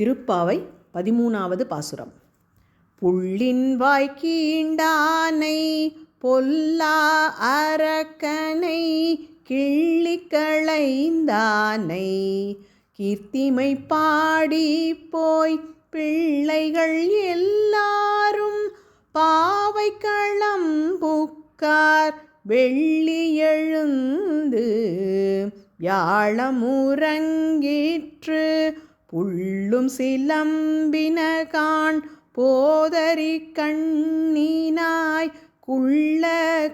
திருப்பாவை பதிமூணாவது பாசுரம். புள்ளின் வாய்க்கீண்டானை பொல்லா அரக்கனை கிள்ளிக் களைந்தானை. கீர்த்திமை பாடி போய் பிள்ளைகள் எல்லாரும் பாவை களம் புக்கார் வெள்ளி எழுந்து வியாழமுறங்கிற்று புள்ளும் சிலம்பினகான் போதரி கண்ணினாய் குள்ள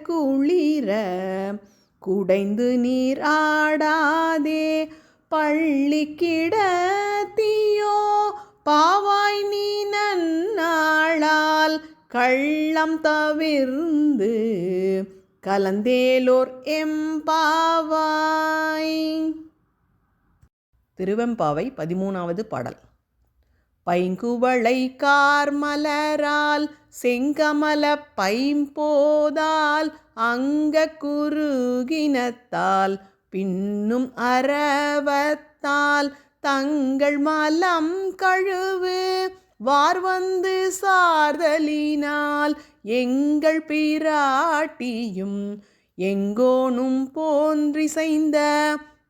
குளிர குடைந்து நீர் ஆடாதே பள்ளி கிடத்தியோ பாவாய் நீ நன்னாளால் கள்ளம் தவிர்ந்து கலந்தேலோர் எம்பாவாய் திருவெம்பாவை பதிமூணாவது பாடல். பைங்குவளை கார்மலரால் செங்கமல பைம்போதால் அங்க குறுகினத்தால் பின்னும் அரவத்தால் தங்கள் மலம் கழுவு வார்வந்து சார்தலினால் எங்கள் பிராட்டியும் எங்கோனும் போன்றிசைந்த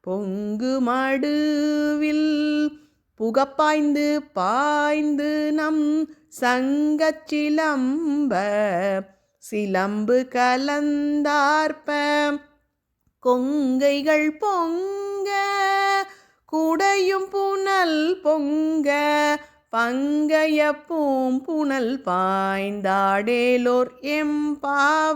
பொங்கு மடுவில் புகப்பாய்ந்து பாய்ந்து நம் சங்கச்சிலம்ப சிலம்பு கலந்தார்ப்ப. கொங்கைகள் பொங்க குடையும் புனல் பொங்க பங்கைய பூம்புணல் பாய்ந்தாடேலோர் எம்பாவாய்